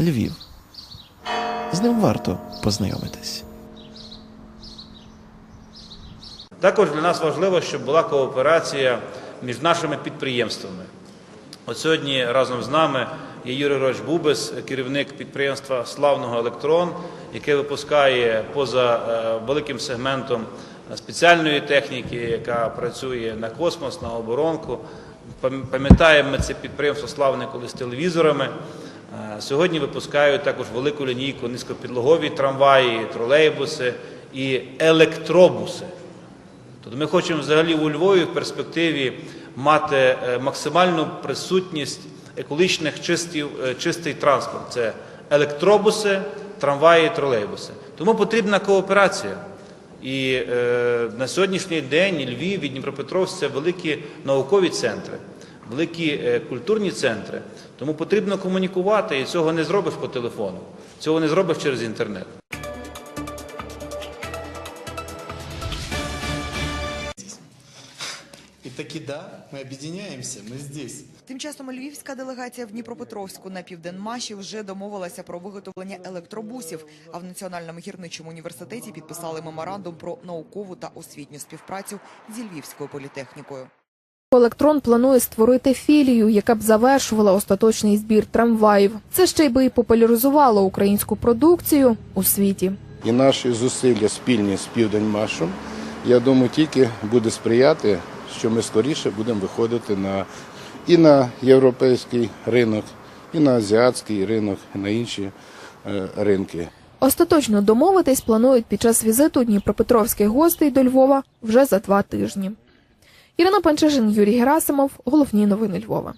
Львів. З ним варто познайомитись. Також для нас важливо, щоб була кооперація між нашими підприємствами. От сьогодні разом з нами є Юрій Роч Бубес, керівник підприємства Славного Електрон, яке випускає поза е, великим сегментом спеціальної техніки, яка працює на космос, на оборонку. Пам'ятаємо ми це підприємство славне колись телевізорами. Е, Сьогодні випускають також велику лінійку низькопідлогові трамваї, тролейбуси і електробуси. Тобто ми хочемо взагалі у Львові в перспективі мати е, максимальну присутність екологічних чистів, е, чистий транспорт. Це електробуси, трамваї, тролейбуси. Тому потрібна кооперація. І е, на сьогоднішній день Львів і Дніпропетровськ це великі наукові центри, великі е, культурні центри. Тому потрібно комунікувати, і цього не зробиш по телефону, цього не зробиш через інтернет. И таки да, мы объединяемся, мы здесь. Тим часом львівська делегація в Дніпропетровську на південмаші вже домовилася про виготовлення електробусів. А в Національному гірничому університеті підписали меморандум про наукову та освітню співпрацю зі львівською політехнікою. Електрон планує створити філію, яка б завершувала остаточний збір трамваїв. Це ще й би і популяризувало українську продукцію у світі. І наші зусилля спільні з Південмашем, я думаю, тільки буде сприяти, що ми скоріше будемо виходити на і на європейський ринок, і на азіатський ринок, і на інші е, ринки. Остаточно домовитись планують під час візиту дніпропетровських гостей до Львова вже за два тижні. Ірина Панчажин, Юрій Герасимов. Головні новини Львова.